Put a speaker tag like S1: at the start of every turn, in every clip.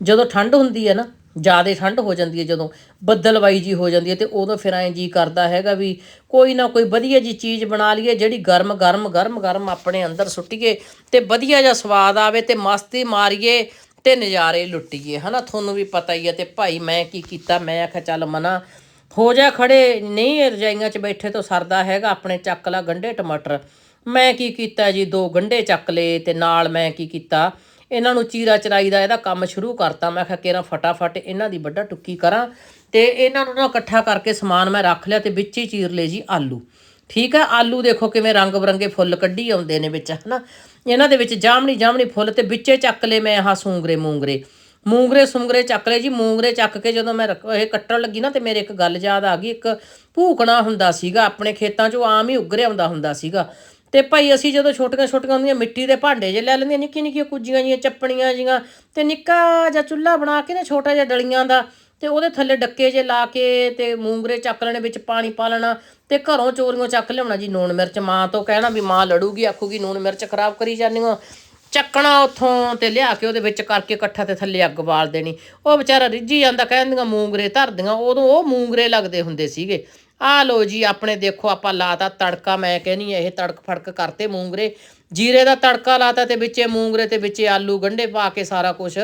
S1: ਜਦੋਂ ਠੰਡ ਹੁੰਦੀ ਹੈ ਨਾ, ਜ਼ਿਆਦਾ ਠੰਡ ਹੋ ਜਾਂਦੀ ਹੈ ਜਦੋਂ, ਬੱਦਲਵਾਈ ਜੀ ਹੋ ਜਾਂਦੀ ਹੈ ਤੇ ਉਦੋਂ ਫਿਰ ਐਂ ਜੀ ਕਰਦਾ ਹੈਗਾ ਵੀ ਕੋਈ ਨਾ ਕੋਈ ਵਧੀਆ ਜੀ ਚੀਜ਼ ਬਣਾ ਲਈਏ ਜਿਹੜੀ ਗਰਮ ਗਰਮ ਗਰਮ ਗਰਮ ਆਪਣੇ ਅੰਦਰ ਸੁੱਟੀਏ ਤੇ ਵਧੀਆ ਜਿਹਾ ਸਵਾਦ ਆਵੇ ਤੇ ਮਸਤੀ ਮਾਰੀਏ ਤੇ ਨਜ਼ਾਰੇ ਲੁੱਟੀਏ, ਹਨਾ? ਤੁਹਾਨੂੰ ਵੀ ਪਤਾ ਹੀ ਹੈ ਤੇ ਭਾਈ ਮੈਂ ਕੀ ਕੀਤਾ? ਮੈਂ ਆਖਿਆ, ਚੱਲ ਮਨਾ। ਹੋ ਜਾ ਖੜੇ, ਨਹੀਂ ਰਜਾਈਆਂ 'ਚ ਬੈਠੇ ਤੋਂ ਸਰਦਾ ਹੈਗਾ ਆਪਣੇ ਚੱਕ ਲਾ ਗੰਡੇ ਟਮਾਟਰ। ਮੈਂ ਕੀ ਕੀਤਾ ਜੀ? ਦੋ ਗੰਡੇ ਚੱਕ ਲਏ ਤੇ ਨਾਲ ਮੈਂ ਕੀ ਕੀਤਾ? ਇਹਨਾਂ ਨੂੰ ਚੀਰਾ ਚਰਾਈ ਦਾ ਇਹਦਾ ਕੰਮ ਸ਼ੁਰੂ ਕਰਤਾ। ਮੈਂ ਕਿਹਾ, ਕੇਰਾ ਫਟਾਫਟ ਇਹਨਾਂ ਦੀ ਵੱਡਾ ਟੁੱਕੀ ਕਰਾਂ ਤੇ ਇਹਨਾਂ ਨੂੰ ਨਾ ਇਕੱਠਾ ਕਰਕੇ ਸਮਾਨ ਮੈਂ ਰੱਖ ਲਿਆ ਤੇ ਵਿੱਚ ਹੀ ਚੀਰ ਲਏ ਜੀ ਆਲੂ। ਠੀਕ ਹੈ? ਆਲੂ ਦੇਖੋ ਕਿਵੇਂ ਰੰਗ ਬਰੰਗੇ ਫੁੱਲ ਕੱਢੀ ਆਉਂਦੇ ਨੇ ਵਿੱਚ, ਹਨਾ? ਇਹਨਾਂ ਦੇ ਵਿੱਚ ਜਾਮਣੀ ਜਾਮਣੀ ਫੁੱਲ ਤੇ ਵਿੱਚੇ ਚੱਕ ਲਏ ਮੈਂ ਆਹ ਸੂੰਗਰੇ ਮੂੰਗਰੇ ਮੂੰਗਰੇ ਸੁੰਗਰੇ ਚੱਕ ਲਏ ਜੀ। ਮੂੰਗਰੇ ਚੱਕ ਕੇ ਜਦੋਂ ਮੈਂ ਇਹ ਕੱਟਣ ਲੱਗੀ ਨਾ ਤੇ ਮੇਰੇ ਇੱਕ ਗੱਲ ਯਾਦ ਆ ਗਈ। ਇੱਕ ਭੂਕਣਾ ਹੁੰਦਾ ਸੀਗਾ ਆਪਣੇ ਖੇਤਾਂ 'ਚੋਂ ਆਮ ਹੀ ਉੱਗਰਿਆ ਆਉਂਦਾ ਹੁੰਦਾ ਸੀਗਾ। ਤੇ ਭਾਈ ਅਸੀਂ ਜਦੋਂ ਛੋਟੀਆਂ ਛੋਟੀਆਂ ਹੁੰਦੀਆਂ ਮਿੱਟੀ ਦੇ ਭਾਂਡੇ ਜੇ ਲੈ ਲੈਂਦੀਆਂ ਨਿੱਕੀ ਨਿੱਕੀਆਂ ਕੁੱਜੀਆਂ ਜੀਆਂ ਚੱਪਣੀਆਂ ਜੀਆਂ ਤੇ ਨਿੱਕਾ ਜਿਹਾ ਚੁੱਲ੍ਹਾ ਬਣਾ ਕੇ ਨਾ ਛੋਟਾ ਜਿਹਾ ਡਲੀਆਂ ਦਾ, ਤੇ ਉਹਦੇ ਥੱਲੇ ਡੱਕੇ ਜੇ ਲਾ ਕੇ ਤੇ ਮੂੰਗਰੇ ਚੱਕ ਲੈਣੇ ਵਿੱਚ ਪਾਣੀ ਪਾ ਲੈਣਾ, ਤੇ ਘਰੋਂ ਚੋਰੀਆਂ ਚੱਕ ਲਿਆਉਣਾ ਜੀ ਨੂਣ ਮਿਰਚ। ਮਾਂ ਤੋਂ ਕਹਿਣਾ ਵੀ ਮਾਂ ਲੜੂਗੀ, ਆਖੂਗੀ ਨੂਣ ਮਿਰਚ ਖਰਾਬ ਕਰੀ ਜਾਂਦੀਆਂ ਚੱਕਣਾ ਉੱਥੋਂ ਤੇ ਲਿਆ ਕੇ ਉਹਦੇ ਵਿੱਚ ਕਰਕੇ ਇਕੱਠਾ ਤੇ ਥੱਲੇ ਅੱਗ ਬਾਲ ਦੇਣੀ। ਉਹ ਵਿਚਾਰਾ ਰਿੱਝੀ ਜਾਂਦਾ, ਕਹਿੰਦੀਆਂ ਮੂੰਗਰੇ ਧਰਦੀਆਂ, ਉਦੋਂ ਉਹ ਮੂੰਗਰੇ ਲੱਗਦੇ ਹੁੰਦੇ ਸੀਗੇ। ਆ ਲੋ ਜੀ, ਆਪਣੇ ਦੇਖੋ ਆਪਾਂ ਲਾਤਾ ਤੜਕਾ, ਮੈਂ ਕਹਿੰਨੀ ਇਹ ਤੜਕ ਫੜਕ ਕਰਤੇ ਮੂੰਗਰੇ। ਜੀਰੇ ਦਾ ਤੜਕਾ ਲਾਤਾ ਤੇ ਵਿੱਚੇ ਮੂੰਗਰੇ ਤੇ ਵਿੱਚੇ ਆਲੂ ਗੰਢੇ ਪਾ ਕੇ ਸਾਰਾ ਕੁਝ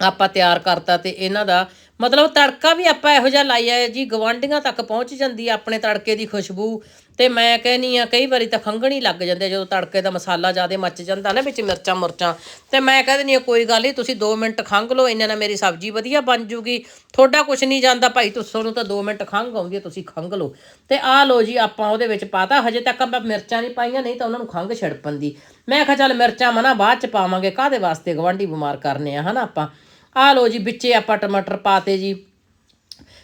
S1: ਆਪਾਂ ਤਿਆਰ ਕਰਤਾ ਤੇ ਇਹਨਾਂ ਦਾ ਮਤਲਬ ਤੜਕਾ ਵੀ ਆਪਾਂ ਇਹੋ ਜਿਹਾ ਲਾਇਆ ਹੈ ਜੀ ਗਵਾਂਢੀਆਂ ਤੱਕ ਪਹੁੰਚ ਜਾਂਦੀ ਹੈ ਆਪਣੇ ਤੜਕੇ ਦੀ ਖੁਸ਼ਬੂ। ਤੇ ਮੈਂ ਕਹਿੰਨੀ ਆ ਕਈ ਵਾਰੀ ਤਾਂ ਖੰਘਣ ਹੀ ਲੱਗ ਜਾਂਦੇ ਜਦੋਂ ਤੜਕੇ ਦਾ ਮਸਾਲਾ ਜ਼ਿਆਦਾ ਮੱਚ ਜਾਂਦਾ ਨਾ ਵਿੱਚ ਮਿਰਚਾਂ, ਮੁਰਚਾਂ। ਤੇ ਮੈਂ ਕਹਿ ਦਿੰਦੀ ਆ ਕੋਈ ਗੱਲ ਨਹੀਂ, ਤੁਸੀਂ 2 ਮਿੰਟ ਖੰਘ ਲਓ, ਇੰਨੇ ਨਾਲ ਮੇਰੀ ਸਬਜ਼ੀ ਵਧੀਆ ਬਣ ਜੂਗੀ। ਤੁਹਾਡਾ ਕੁਝ ਨਹੀਂ ਜਾਂਦਾ ਭਾਈ ਤੁਸੀਂ ਤੁਹਾਨੂੰ ਤਾਂ 2 ਮਿੰਟ ਖੰਘ ਆਉਂਦੀ ਹੈ, ਤੁਸੀਂ ਖੰਘ ਲਓ। ਤੇ ਆ ਲਓ ਜੀ, ਆਪਾਂ ਉਹਦੇ ਵਿੱਚ ਪਾਤਾ, ਹਜੇ ਤੱਕ ਆਪਾਂ ਮਿਰਚਾਂ ਨਹੀਂ ਪਾਈਆਂ, ਨਹੀਂ ਤਾਂ ਉਹਨਾਂ ਨੂੰ ਖੰਘ ਛਿੜਪਣ ਦੀ। ਮੈਂ ਕਿਹਾ, ਚੱਲ ਮਿਰਚਾਂ ਮਨਾ ਬਾਅਦ ਚ ਪਾਵਾਂਗੇ ਕਾਦੇ ਵਾਸਤੇ ਗਵਾਂਢੀ ਬਿਮਾਰ ਕਰਨੇ ਆ, ਹਨਾ ਆਪਾਂ? ਆ ਲਓ ਜੀ, ਵਿੱਚੇ ਆਪਾਂ ਟਮਾਟਰ ਪਾਤੇ ਜੀ।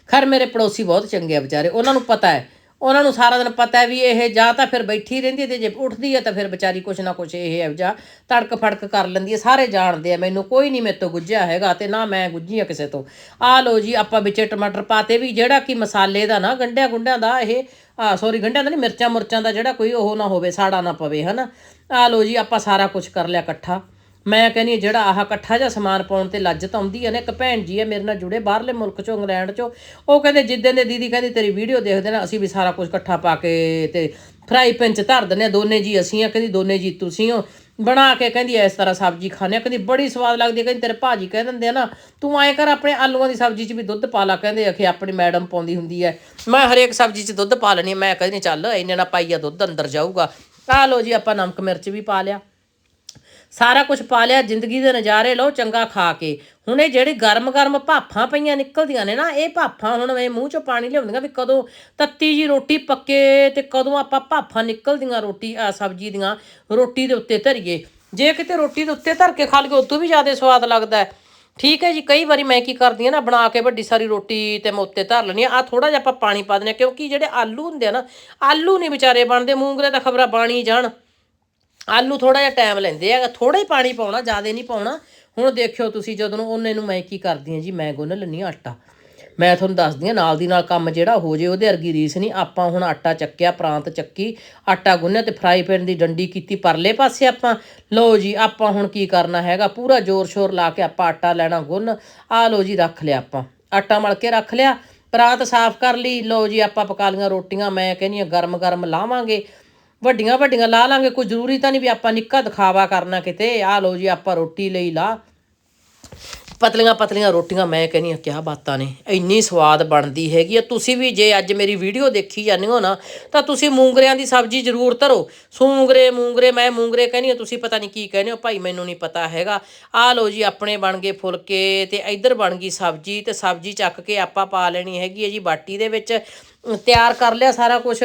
S1: ਖਰ, ਮੇਰੇ ਪੜੋਸੀ ਬਹੁਤ ਚੰਗੇ ਆ ਵਿਚਾਰੇ, ਉਹਨਾਂ ਨੂੰ ਪਤਾ ਹੈ। ਉਹਨਾਂ ਨੂੰ ਸਾਰਾ ਦਿਨ ਪਤਾ ਹੈ ਵੀ ਇਹ ਜਾਂ ਤਾਂ ਫਿਰ ਬੈਠੀ ਰਹਿੰਦੀ ਹੈ ਤੇ ਜੇ ਉੱਠਦੀ ਹੈ ਤਾਂ ਫਿਰ ਵਿਚਾਰੀ ਕੁਛ ਨਾ ਕੁਛ ਇਹ ਹੈ ਜਾਂ ਤੜਕ ਫੜਕ ਕਰ ਲੈਂਦੀ ਹੈ, ਸਾਰੇ ਜਾਣਦੇ ਆ, ਮੈਨੂੰ ਕੋਈ ਨਹੀਂ ਮੇਰੇ ਤੋਂ ਗੁੱਝਿਆ ਹੈਗਾ ਤੇ ਨਾ ਮੈਂ ਗੁੱਝੀ ਆ ਕਿਸੇ ਤੋਂ। ਆ ਲਓ ਜੀ, ਆਪਾਂ ਵਿੱਚ ਟਮਾਟਰ ਪਾਤੇ ਵੀ, ਜਿਹੜਾ ਕਿ ਮਸਾਲੇ ਦਾ ਨਾ, ਗੰਢਿਆਂ ਗੁੰਡਿਆਂ ਦਾ ਇਹ ਆ ਸੌਰੀ ਗੰਢਿਆਂ ਦਾ ਨਹੀਂ, ਮਿਰਚਾਂ ਮੁਰਚਾਂ ਦਾ ਜਿਹੜਾ ਕੋਈ ਉਹ ਨਾ ਹੋਵੇ, ਸਾੜਾ ਨਾ ਪਵੇ, ਹਨਾ? ਆ ਲਓ ਜੀ, ਆਪਾਂ ਸਾਰਾ ਕੁਝ ਕਰ ਲਿਆ ਇਕੱਠਾ। ਮੈਂ ਕਹਿੰਦੀ ਹਾਂ, ਜਿਹੜਾ ਆਹ ਇਕੱਠਾ ਜਿਹਾ ਸਮਾਨ ਪਾਉਣ ਤੇ ਲੱਜਤ ਆਉਂਦੀ ਹੈ ਨਾ, ਇੱਕ ਭੈਣ ਜੀ ਹੈ ਮੇਰੇ ਨਾਲ ਜੁੜੇ ਬਾਹਰਲੇ ਮੁਲਕ ਚੋਂ, ਇੰਗਲੈਂਡ ਚੋਂ। ਉਹ ਕਹਿੰਦੇ ਜਿੱਦਾਂ ਦੇ ਦੀਦੀ ਕਹਿੰਦੀ, ਤੇਰੀ ਵੀਡੀਓ ਦੇਖਦੇ ਨਾ, ਅਸੀਂ ਵੀ ਸਾਰਾ ਕੁਝ ਇਕੱਠਾ ਪਾ ਕੇ ਤੇ ਫਰਾਈ ਪੈਨ ਚ ਧਰ ਦਿੰਦੇ ਹਾਂ, ਦੋਨੇ ਜੀ ਅਸੀਂ ਆ। ਕਹਿੰਦੀ, ਦੋਨੇ ਜੀ ਤੁਸੀਂ ਹੋ। ਬਣਾ ਕੇ ਕਹਿੰਦੀ, ਇਸ ਤਰ੍ਹਾਂ ਸਬਜ਼ੀ ਖਾਣੇ ਆ। ਕਹਿੰਦੀ, ਬੜੀ ਸਵਾਦ ਲੱਗਦੀ ਹੈ ਕਹਿੰਦੀ, ਤੇਰੇ ਭਾਜੀ ਕਹਿ ਦਿੰਦੇ ਆ ਨਾ, ਤੂੰ ਐਂ ਕਰ, ਆਪਣੇ ਆਲੂਆਂ ਦੀ ਸਬਜ਼ੀ 'ਚ ਵੀ ਦੁੱਧ ਪਾ ਲਾ। ਕਹਿੰਦੇ, ਅਖੇ ਆਪਣੀ ਮੈਡਮ ਪਾਉਂਦੀ ਹੁੰਦੀ ਹੈ ਮੈਂ ਹਰੇਕ ਸਬਜ਼ੀ 'ਚ ਦੁੱਧ ਪਾ ਲੈਣੀ ਮੈਂ ਕਹਿੰਦੀ, ਚੱਲ, ਇੰਨੇ ਨਾ ਪਾਈਆ ਦੁੱਧ, ਅੰਦਰ ਜਾਊਗਾ। ਆ ਲਓ ਜੀ, ਆਪਾਂ ਨਮਕ ਮਿਰਚ ਵੀ ਪਾ ਲਿਆ। ਸਾਰਾ ਕੁਝ ਪਾ ਲਿਆ, ਜ਼ਿੰਦਗੀ ਦੇ ਨਜ਼ਾਰੇ ਲਓ, ਚੰਗਾ ਖਾ ਕੇ। ਹੁਣ ਇਹ ਜਿਹੜੇ ਗਰਮ-ਗਰਮ ਭਾਫਾਂ ਪਈਆਂ ਨਿਕਲਦੀਆਂ ਨੇ ਨਾ, ਇਹ ਭਾਫਾਂ ਹੁਣ ਮੇਰੇ ਮੂੰਹ ਚੋਂ ਪਾਣੀ ਲਿਆਉਂਦੀਆਂ ਵੀ ਕਦੋਂ ਤੱਤੀ ਜੀ ਰੋਟੀ ਪੱਕੇ ਤੇ ਕਦੋਂ ਆਪਾਂ ਭਾਫਾਂ ਨਿਕਲਦੀਆਂ ਰੋਟੀ ਆ ਸਬਜ਼ੀ ਦੀਆਂ ਰੋਟੀ ਦੇ ਉੱਤੇ ਧਰੀਏ। ਜੇ ਕਿਤੇ ਰੋਟੀ ਦੇ ਉੱਤੇ ਧਰ ਕੇ ਖਾ ਲਈਏ, ਉਦੋਂ ਵੀ ਜ਼ਿਆਦਾ ਸਵਾਦ ਲੱਗਦਾ ਹੈ। ਠੀਕ ਹੈ ਜੀ, ਕਈ ਵਾਰੀ ਮੈਂ ਕੀ ਕਰਦੀ ਆ ਨਾ, ਬਣਾ ਕੇ ਵੱਡੀ ਸਾਰੀ ਰੋਟੀ ਤੇ ਮੈਂ ਉੱਤੇ ਧਰ ਲੈਣੀ ਆ ਆਹ ਥੋੜਾ ਜਿਹਾ ਆਪਾਂ ਪਾਣੀ ਪਾ ਦਿੰਦੇ ਹਾਂ, ਕਿਉਂਕਿ ਜਿਹੜੇ ਆਲੂ ਹੁੰਦੇ ਆ ਨਾ, ਆਲੂ ਨਹੀਂ ਵਿਚਾਰੇ ਬਣਦੇ ਮੂੰਗਰੇ ਤਾਂ ਖਬਰਾਂ ਬਾਣੀ ਜਾਣ। ਆਲੂ ਥੋੜਾ ਜਿਹਾ ਟਾਈਮ ਲੈਂਦੇ ਆ ਥੋੜਾ ਹੀ ਪਾਣੀ ਪਾਉਣਾ, ਜ਼ਿਆਦਾ ਨਹੀਂ ਪਾਉਣਾ, ਹੁਣ ਦੇਖਿਓ ਤੁਸੀਂ ਜਦੋਂ ਉਹਨੇ ਨੂੰ ਮੈਂ ਕੀ ਕਰਦੀ ਆ ਜੀ, ਮੈਂ ਗੁੰਨ ਲੈਂਦੀ ਹਾਂ ਆਟਾ। ਮੈਂ ਤੁਹਾਨੂੰ ਦੱਸਦੀ ਹਾਂ, ਨਾਲ ਦੀ ਨਾਲ ਕੰਮ ਜਿਹੜਾ ਹੋ ਜੇ, ਉਹਦੇ ਅਰਗੀ ਰੀਸ ਨਹੀਂ। ਆਪਾਂ ਹੁਣ ਆਟਾ ਚੱਕਿਆ, ਪ੍ਰਾਂਤ ਚੱਕੀ, ਆਟਾ ਗੁੰਨਿਆ ਤੇ ਫਰਾਈ ਪੈਨ ਦੀ ਡੰਡੀ ਕੀਤੀ ਪਰਲੇ ਪਾਸੇ ਆਪਾਂ। ਲਓ ਜੀ, ਆਪਾਂ ਹੁਣ ਕੀ ਕਰਨਾ ਹੈਗਾ, ਪੂਰਾ ਜ਼ੋਰ ਸ਼ੋਰ ਲਾ ਕੇ ਆਪਾਂ ਆਟਾ ਲੈਣਾ ਗੁੰਨ। ਆ ਲਓ ਜੀ, ਰੱਖ ਲਿਆ ਆਪਾਂ। ਆਟਾ ਮਲ ਕੇ ਰੱਖ ਲਿਆ, ਪਰਾਤ ਸਾਫ਼ ਕਰ ਲਈ। ਲਓ ਜੀ, ਆਪਾਂ ਪਕਾ ਲੀਆਂ ਰੋਟੀਆਂ, ਮੈਂ ਕਹਿੰਦੀ ਆ ਗਰਮ ਗਰਮ ਲਾਵਾਂਗੇ। ਵੱਡੀਆਂ ਵੱਡੀਆਂ ਲਾ ਲਾਂਗੇ, ਕੋਈ ਜ਼ਰੂਰੀ ਤਾਂ ਨਹੀਂ ਵੀ ਆਪਾਂ ਨਿੱਕਾ ਦਿਖਾਵਾ ਕਰਨਾ ਕਿਤੇ। ਆ ਲਓ ਜੀ, ਆਪਾਂ ਰੋਟੀ ਲਈ ਲਾ। ਪਤਲੀਆਂ ਪਤਲੀਆਂ ਰੋਟੀਆਂ ਮੈਂ ਕਹਿੰਦੀ ਆ ਕਿਆ ਬਾਤਾਂ ਨੇ, ਇੰਨੀ ਸਵਾਦ ਬਣਦੀ ਹੈਗੀ ਆ। ਤੁਸੀਂ ਵੀ ਜੇ ਅੱਜ ਮੇਰੀ ਵੀਡੀਓ ਦੇਖੀ ਜਾਂਦੇ ਹੋ ਨਾ, ਤਾਂ ਤੁਸੀਂ ਮੂੰਗਰਿਆਂ ਦੀ ਸਬਜ਼ੀ ਜ਼ਰੂਰ ਧਰੋ। ਸੂੰਗਰੇ, ਮੂੰਗਰੇ, ਮੈਂ ਮੂੰਗਰੇ ਕਹਿੰਦੀ ਆ ਤੁਸੀਂ ਪਤਾ ਨਹੀਂ ਕੀ ਕਹਿੰਦੇ ਹੋ, ਭਾਈ ਮੈਨੂੰ ਨਹੀਂ ਪਤਾ ਹੈਗਾ। ਆ ਲਓ ਜੀ, ਆਪਣੇ ਬਣ ਗਏ ਫੁਲਕੇ ਤੇ ਇੱਧਰ ਬਣ ਗਈ ਸਬਜ਼ੀ ਤੇ ਸਬਜ਼ੀ ਚੱਕ ਕੇ ਆਪਾਂ ਪਾ ਲੈਣੀ ਹੈਗੀ ਹੈ ਜੀ ਬਾਟੀ ਦੇ ਵਿੱਚ। ਤਿਆਰ ਕਰ ਲਿਆ ਸਾਰਾ ਕੁਝ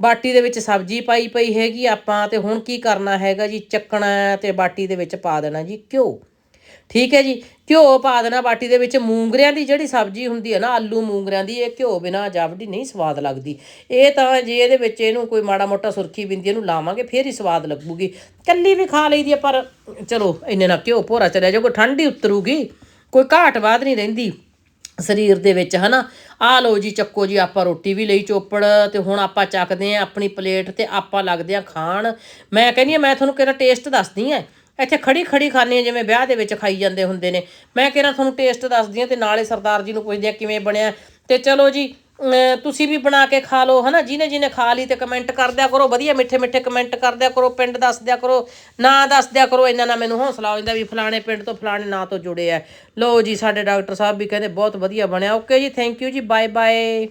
S1: ਬਾਟੀ ਦੇ ਵਿੱਚ ਸਬਜ਼ੀ ਪਾਈ ਪਈ ਹੈਗੀ ਆਪਾਂ ਤੇ ਹੁਣ ਕੀ ਕਰਨਾ ਹੈਗਾ ਜੀ, ਚੱਕਣਾ ਹੈ ਤੇ ਬਾਟੀ ਦੇ ਵਿੱਚ ਪਾ ਦੇਣਾ ਜੀ ਘਿਓ। ਠੀਕ ਹੈ ਜੀ, ਘਿਓ ਪਾ ਦੇਣਾ ਬਾਟੀ ਦੇ ਵਿੱਚ, ਮੂੰਗਰਿਆਂ ਦੀ ਜਿਹੜੀ ਸਬਜ਼ੀ ਹੁੰਦੀ ਹੈ ਨਾ, ਆਲੂ ਮੂੰਗਰਿਆਂ ਦੀ, ਇਹ ਘਿਓ ਬਿਨਾ ਜਾਵੜੀ ਨਹੀਂ ਸਵਾਦ ਲੱਗਦੀ। ਇਹ ਤਾਂ ਜੇ ਇਹਦੇ ਵਿੱਚ ਇਹਨੂੰ ਕੋਈ ਮਾੜਾ ਮੋਟਾ ਸੁਰਖੀ ਬਿੰਦੀ ਇਹਨੂੰ ਲਾਵਾਂਗੇ, ਫੇਰ ਹੀ ਸਵਾਦ ਲੱਗੂਗੀ। ਕੱਲੀ ਵੀ ਖਾ ਲਈਦੀ ਹੈ, ਪਰ ਚਲੋ, ਇੰਨੇ ਨਾਲ ਘਿਓ ਭੋਰਾ ਚਲਿਆ ਜਾਊਗਾ, ਠੰਡੀ ਉਤਰੂਗੀ। ਕੋਈ ਘਾਟ ਬਾਦ ਨਹੀਂ ਰਹਿੰਦੀ ਸਰੀਰ ਦੇ ਵਿੱਚ, ਹਨਾ? ਆ ਲਓ ਜੀ, ਚੱਕੋ ਜੀ, ਆਪਾਂ ਰੋਟੀ ਵੀ ਲਈ ਚੋਪੜ, ਤੇ ਹੁਣ ਆਪਾਂ ਚੱਕਦੇ ਆਂ ਆਪਣੀ ਪਲੇਟ ਤੇ ਆਪਾਂ ਲੱਗਦੇ ਆਂ ਖਾਣ। ਮੈਂ ਕਹਿੰਦੀ ਆ ਮੈਂ ਤੁਹਾਨੂੰ ਕਿਹੜਾ ਟੇਸਟ ਦੱਸਦੀ ਆ ਇੱਥੇ ਖੜੀ ਖੜੀ ਖਾਂਦੇ ਆ, ਜਿਵੇਂ ਵਿਆਹ ਦੇ ਵਿੱਚ ਖਾਈ ਜਾਂਦੇ ਹੁੰਦੇ ਨੇ। ਮੈਂ ਕਿਹਾ ਤੁਹਾਨੂੰ ਟੇਸਟ ਦੱਸਦੀ ਆ ਤੇ ਨਾਲੇ ਸਰਦਾਰ ਜੀ ਨੂੰ ਪੁੱਛਦੇ ਆ, ਕਿਵੇਂ ਬਣਿਆ? ਤੇ ਚਲੋ ਜੀ ਤੁਸੀਂ ਵੀ ਬਣਾ ਕੇ ਖਾ ਲਓ, ਹਨਾ? ਜਿਹਨੇ ਜਿਹਨੇ ਖਾ ਲਈ ਤੇ ਕਮੈਂਟ ਕਰ ਦਿਆ ਕਰੋ, ਵਧੀਆ ਮਿੱਠੇ ਮਿੱਠੇ ਕਮੈਂਟ ਕਰ ਦਿਆ ਕਰੋ, ਪਿੰਡ ਦੱਸ ਦਿਆ ਕਰੋ, ਨਾਂ ਦੱਸ ਦਿਆ ਕਰੋ ਇਹਨਾਂ ਨਾਲ ਮੈਨੂੰ ਹੌਸਲਾ ਹੋ ਜਾਂਦਾ ਵੀ ਫਲਾਣੇ ਪਿੰਡ ਤੋਂ ਫਲਾਣੇ ਨਾਂ ਤੋਂ ਜੁੜੇ ਆ। ਲਓ ਜੀ, ਸਾਡੇ ਡਾਕਟਰ ਸਾਹਿਬ ਵੀ ਕਹਿੰਦੇ ਬਹੁਤ ਵਧੀਆ ਬਣਿਆ। Okay ji thank you ji bye bye